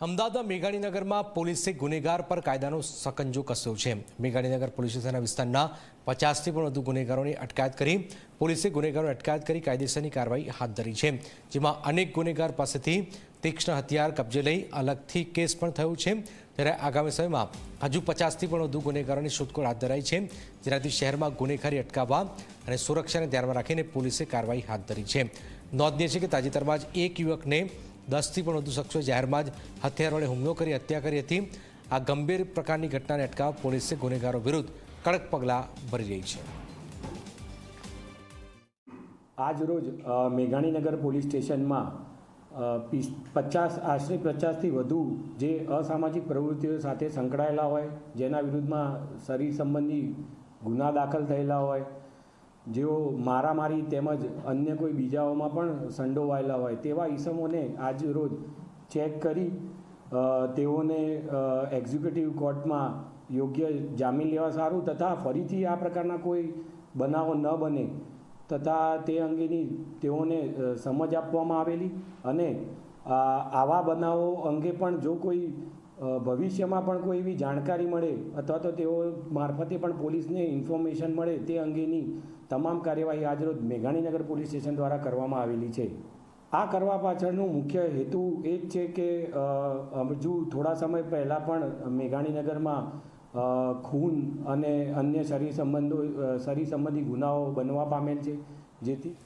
અમદાવાદના મેઘાણીનગરમાં પોલીસે ગુનેગાર પર કાયદાનો સકંજો કસ્યો છે. મેઘાણીનગર પોલીસ સ્ટેશનના વિસ્તારના પચાસથી પણ વધુ ગુનેગારોની અટકાયત કરી પોલીસે ગુનેગારોની અટકાયત કરી કાયદેસરની કાર્યવાહી હાથ ધરી છે. જેમાં અનેક ગુનેગાર પાસેથી તીક્ષ્ણ હથિયાર કબજે લઈ અલગથી કેસ પણ થયો છે. ત્યારે આગામી સમયમાં હજુ પચાસથી પણ વધુ ગુનેગારોની શોધખોળ હાથ ધરાઈ છે. જેનાથી શહેરમાં ગુનેગારી અટકાવવા અને સુરક્ષાને ધ્યાનમાં રાખીને પોલીસે કાર્યવાહી હાથ ધરી છે. નોંધનીય છે કે તાજેતરમાં જ એક યુવકને દસથી પણ વધુ શખ્સોએ જાહેરમાં જ હથિયાર વડે હુમલો કરી હત્યા કરી હતી. આ ગંભીર પ્રકારની ઘટનાને અટકાવવા પોલીસે ગુનેગારો વિરુદ્ધ કડક પગલાં ભરી રહી છે. આજરોજ મેઘાણીનગર પોલીસ સ્ટેશનમાં પચાસ, આશરે પચાસથી વધુ જે અસામાજિક પ્રવૃત્તિઓ સાથે સંકળાયેલા હોય, જેના વિરુદ્ધમાં શરીર સંબંધી ગુના દાખલ થયેલા હોય જેઓ મારામારી તેમજ અન્ય કોઈ બીજાઓમાં પણ સંડોવાયેલા હોય તેવા ઈસમોને આજ રોજ ચેક કરી તેઓને એક્ઝિક્યુટિવ કોર્ટમાં યોગ્ય જામીન લેવા સારું તથા ફરીથી આ પ્રકારના કોઈ બનાવો ન બને તથા તે અંગેની તેઓને સમજ આપવામાં આવેલી અને આવા બનાવો અંગે પણ જો કોઈ ભવિષ્યમાં પણ કોઈ એવી જાણકારી મળે અથવા તો તેઓ મારફતે પણ પોલીસને ઇન્ફોર્મેશન મળે તે અંગેની તમામ કાર્યવાહી આજરોજ મેઘાણીનગર પોલીસ સ્ટેશન દ્વારા કરવામાં આવેલી છે. આ કરવા પાછળનું મુખ્ય હેતુ એ જ છે કે હજુ થોડા સમય પહેલાં પણ મેઘાણીનગરમાં ખૂન અને અન્ય શરીર સંબંધો શરીર સંબંધી ગુનાઓ બનવા પામેલ છે. જેથી